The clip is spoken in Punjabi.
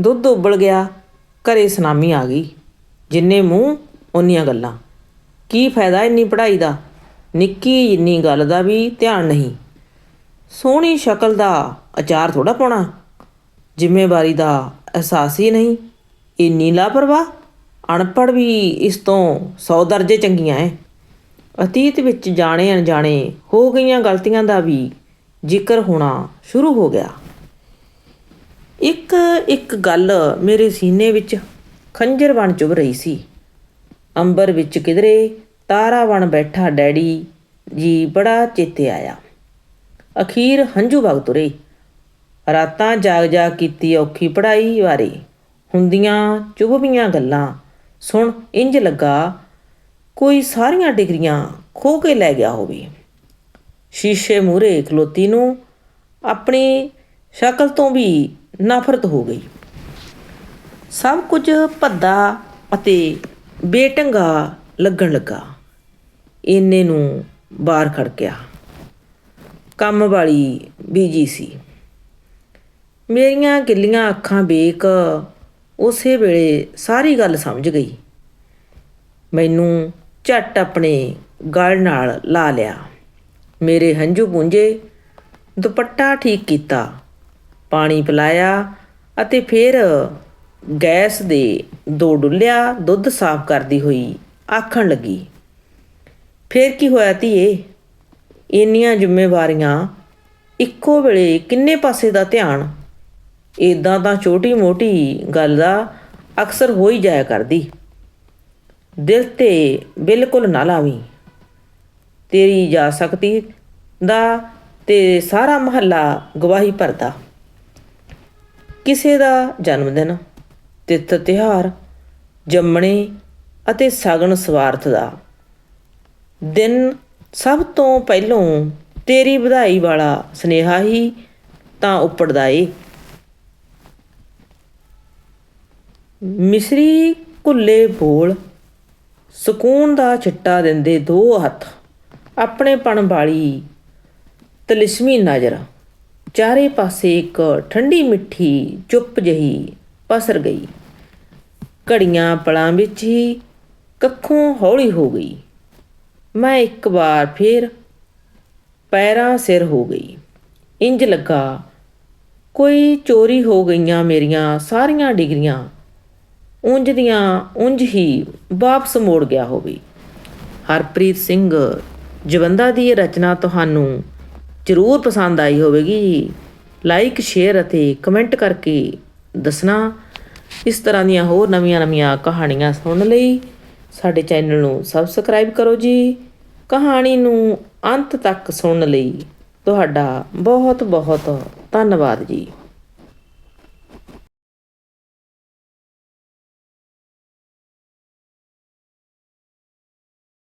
ਦੁੱਧ ਉਬਲ ਗਿਆ, ਘਰੇ ਸੁਨਾਮੀ ਆ ਗਈ। ਜਿੰਨੇ ਮੂੰਹ, ਓਨੀਆਂ ਗੱਲਾਂ। ਕੀ ਫਾਇਦਾ ਇੰਨੀ ਪੜ੍ਹਾਈ ਦਾ? ਨਿੱਕੀ ਇੰਨੀ ਗੱਲ ਦਾ ਵੀ ਧਿਆਨ ਨਹੀਂ। ਸੋਹਣੀ ਸ਼ਕਲ ਦਾ ਅਚਾਰ ਥੋੜਾ ਪਾਉਣਾ। ਜ਼ਿੰਮੇਵਾਰੀ ਦਾ ਅਹਿਸਾਸ ਹੀ ਨਹੀਂ। ਇੰਨੀ ਲਾਪਰਵਾਹ? ਅਨਪੜ੍ਹ ਵੀ ਇਸ ਤੋਂ 100 ਦਰਜੇ ਚੰਗੀਆਂ ਐ। ਅਤੀਤ ਵਿੱਚ ਜਾਣੇ ਅਣਜਾਣੇ ਹੋ ਗਈਆਂ ਗਲਤੀਆਂ ਦਾ ਵੀ ਜ਼ਿਕਰ ਹੋਣਾ ਸ਼ੁਰੂ ਹੋ ਗਿਆ। ਇੱਕ ਇੱਕ ਗੱਲ ਮੇਰੇ ਸੀਨੇ ਵਿੱਚ ਖੰਜਰ ਬਣ ਚੁਭ ਰਹੀ ਸੀ। ਅੰਬਰ ਵਿੱਚ ਕਿਧਰੇ ਤਾਰਾ ਬਣ ਬੈਠਾ ਡੈਡੀ ਜੀ ਬੜਾ ਚੇਤੇ ਆਇਆ। ਅਖੀਰ ਹੰਝੂ ਵਗ ਤੁਰੇ। ਰਾਤਾਂ ਜਾਗ ਜਾਗ ਕੀਤੀ ਔਖੀ ਪੜਾਈ ਬਾਰੇ ਹੁੰਦੀਆਂ ਚੁਭਵੀਆਂ ਗੱਲਾਂ। ਸੁਣ ਇੰਜ ਲੱਗਾ, ਕੋਈ ਸਾਰੀਆਂ ਡਿਗਰੀਆਂ ਖੋ ਕੇ ਲੈ ਗਿਆ ਹੋਵੇ। ਸ਼ੀਸ਼ੇ ਮੂਰੇ ਖਲੋਤੀ ਨੂੰ ਆਪਣੀ ਸ਼ਕਲ ਤੋਂ ਵੀ ਨਫ਼ਰਤ ਹੋ ਗਈ। ਸਭ ਕੁਝ ਭੱਦਾ ਅਤੇ ਬੇਟੰਗਾ ਲੱਗਣ ਲੱਗਾ। ਇੰਨੇ ਨੂੰ ਬਾਹਰ ਖੜਕਿਆ ਕੰਮ ਵਾਲੀ ਬੀਜੀ ਸੀ। ਮੇਰੀਆਂ ਗਿੱਲੀਆਂ ਅੱਖਾਂ ਬੇਕ ਉਸੇ ਵੇਲੇ ਸਾਰੀ ਗੱਲ ਸਮਝ ਗਈ। ਮੈਨੂੰ ਝੱਟ ਆਪਣੇ ਗਲ ਨਾਲ ਲਾ ਲਿਆ। ਮੇਰੇ ਹੰਝੂ ਪੂੰਝੇ, ਦੁਪੱਟਾ ਠੀਕ ਕੀਤਾ ਪਾਣੀ ਪਿਲਾਇਆ ਅਤੇ ਫਿਰ ਗੈਸ ਦੇ ਦੋ ਡੁੱਲਿਆ ਦੁੱਧ ਸਾਫ਼ ਕਰਦੀ ਹੋਈ ਆਖਣ ਲੱਗੀ, ਫਿਰ ਕੀ ਹੋਇਆ ਧੀਏ? ਇੰਨੀਆਂ ਜ਼ਿੰਮੇਵਾਰੀਆਂ ਇੱਕੋ ਵੇਲੇ ਕਿੰਨੇ ਪਾਸੇ ਦਾ ਧਿਆਨ? ਇਦਾਂ ਤਾਂ ਛੋਟੀ-ਮੋਟੀ ਗੱਲ ਦਾ ਅਕਸਰ ਹੋ ਹੀ ਜਾਇਆ ਕਰਦੀ। ਦਿਲ ਤੇ ਬਿਲਕੁਲ ਨਾ ਲਾਵੀਂ। ਤੇਰੀ ਜਾ ਸਕਦੀ ਦਾ ਤੇ ਸਾਰਾ ਮਹੱਲਾ ਗਵਾਹੀ ਭਰਦਾ। ਕਿਸੇ ਦਾ ਜਨਮ ਦਿਨ, ਤਿੱਥ ਤਿਹਾਰ ਜੰਮਣੇ ਅਤੇ ਸਗਨ ਸਵਾਰਥ ਦਾ। ਦਿਨ ਸਭ ਤੋਂ ਪਹਿਲੋਂ ਤੇਰੀ ਵਧਾਈ ਵਾਲਾ ਸਨੇਹਾ ਹੀ ਤਾਂ ਉੱਪੜਦਾ ਏ। ਮਿਸਰੀ ਕੁੱਲੇ ਬੋਲ ਸਕੂਨ ਦਾ ਚਿੱਟਾ ਦਿੰਦੇ ਦੋ ਹੱਥ, ਆਪਣੇ ਪਣ ਵਾਲੀ ਤਲਿਸਮੀ ਨਜ਼ਰ। ਚਾਰੇ ਪਾਸੇ ਇੱਕ ਠੰਡੀ ਮਿੱਠੀ ਚੁੱਪ ਜਹੀ ਪਸਰ ਗਈ। ਘੜੀਆਂ ਪਲਾਂ ਵਿੱਚ ਹੀ ਕੱਖੋਂ ਹੌਲੀ ਹੋ ਗਈ। ਮੈਂ ਇੱਕ ਵਾਰ ਫੇਰ ਪੈਰਾਂ ਸਿਰ ਹੋ ਗਈ। ਇੰਜ ਲੱਗਾ, ਕੋਈ ਚੋਰੀ ਹੋ ਗਈਆਂ ਮੇਰੀਆਂ ਸਾਰੀਆਂ ਡਿਗਰੀਆਂ। ਉਂਝ ਦੀਆਂ ਉਂਝ ਹੀ ਵਾਪਸ ਮੋੜ ਗਿਆ ਹੋਵੇ। ਹਰਪ੍ਰੀਤ ਸਿੰਘ ਜਵੰਦਾ ਦੀ ਰਚਨਾ ਤੁਹਾਨੂੰ ਜ਼ਰੂਰ ਪਸੰਦ ਆਈ ਹੋਵੇਗੀ। ਲਾਈਕ ਸ਼ੇਅਰ ਅਤੇ ਕਮੈਂਟ ਕਰਕੇ ਦੱਸਣਾ। ਇਸ ਤਰ੍ਹਾਂ ਦੀਆਂ ਹੋਰ ਨਵੀਆਂ-ਨਵੀਆਂ ਕਹਾਣੀਆਂ ਸੁਣਨ ਲਈ ਸਾਡੇ ਚੈਨਲ ਨੂੰ ਸਬਸਕ੍ਰਾਈਬ ਕਰੋ ਜੀ। ਕਹਾਣੀ ਨੂੰ ਅੰਤ ਤੱਕ ਸੁਣਨ ਲਈ ਤੁਹਾਡਾ ਬਹੁਤ ਬਹੁਤ ਧੰਨਵਾਦ ਜੀ।